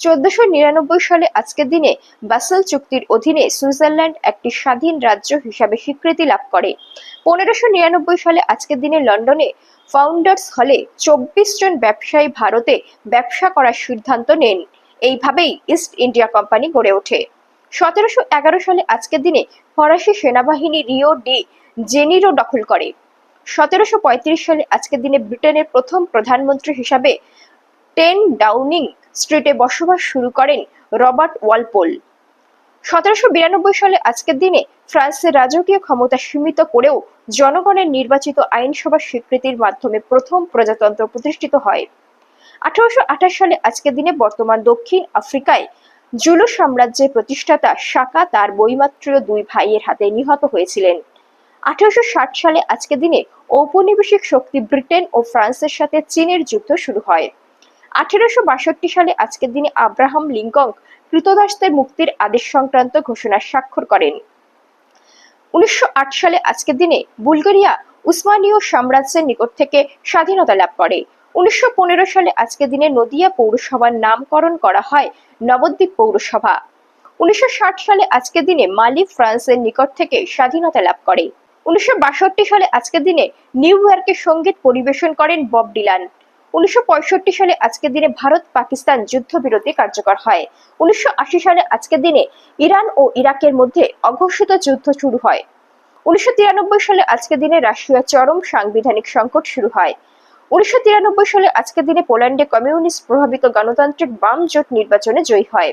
চোদ্দশো নিরানব্বই সালে আজকের দিনে বাসেল চুক্তির অধীনে সুইজারল্যান্ড একটি স্বাধীন রাজ্য হিসাবে স্বীকৃতি লাভ করে। পনেরোশো নিরানব্বই সালে আজকের দিনে লন্ডনে ফাউন্ডার্স হলে চব্বিশ জন ব্যবসায়ী ভারতে ব্যবসা করার সিদ্ধান্ত নেন। এইভাবেই ইস্ট ইন্ডিয়া কোম্পানি গড়ে ওঠে। সতেরোশো এগারো সালে আজকের দিনে ফরাসি সেনাবাহিনী রিও ডি জেনিরো দখল করে। সতেরোশো পঁয়ত্রিশ সালে আজকের দিনে ব্রিটেনের প্রথম প্রধানমন্ত্রী হিসাবে টেন ডাউনিং স্ট্রিটে বসবাস শুরু করেন রবার্ট ওয়ালপোল। সতেরোশো বিরানব্বই সালে আজকের দিনে ফ্রান্সের রাজকীয় ক্ষমতা সীমিত করেও জনগণের নির্বাচিত আইনসভার স্বীকৃতির মাধ্যমে প্রথম প্রজাতন্ত্র প্রতিষ্ঠিত হয়। আঠারোশো আঠাশ সালে আজকের দিনে বর্তমান দক্ষিণ আফ্রিকায় জুলু সাম্রাজ্যের প্রতিষ্ঠাতা শাকা তার বৈমাত্রীয় দুই ভাইয়ের হাতে নিহত হয়েছিলেন। আঠারোশো ষাট সালে আজকের দিনে ঔপনিবেশিক শক্তি ব্রিটেন ও ফ্রান্সের সাথে চীনের যুদ্ধ শুরু হয়। আঠেরোশো বাষট্টি সালে আজকের দিনে আব্রাহাম লিঙ্কন কৃতদাসদের মুক্তির আদেশ সংক্রান্ত ঘোষণা স্বাক্ষর করেন। উনিশশো আট সালে আজকের দিনে বুলগেরিয়া উসমানীয় সাম্রাজ্যের নিকট থেকে স্বাধীনতা লাভ করে। উনিশশো পনেরো সালে আজকের দিনে নদিয়া পৌরসভার নামকরণ করা হয় নবদ্বীপ পৌরসভা। উনিশশো ষাট সালে আজকের দিনে মালি ফ্রান্সের নিকট থেকে স্বাধীনতা লাভ করে। উনিশশো বাষট্টি সালে আজকের দিনে নিউ ইয়র্কে সংগীত পরিবেশন করেন বব ডিলান। উনিশশো পঁয়ষট্টি সালে আজকের দিনে ভারত পাকিস্তান যুদ্ধবিরতি কার্যকর হয়। উনিশশো আশি সালে আজকের দিনে ইরান ও ইরাকের মধ্যে অঘোষিত যুদ্ধ শুরু হয়। উনিশশো তিরানব্বই সালে আজকের দিনে রাশিয়া চরম সাংবিধানিক সংকট শুরু হয়। উনিশশো তিরানব্বই সালে আজকের দিনে পোল্যান্ডে কমিউনিস্ট প্রভাবিত গণতান্ত্রিক বাম জোট নির্বাচনে জয়ী হয়।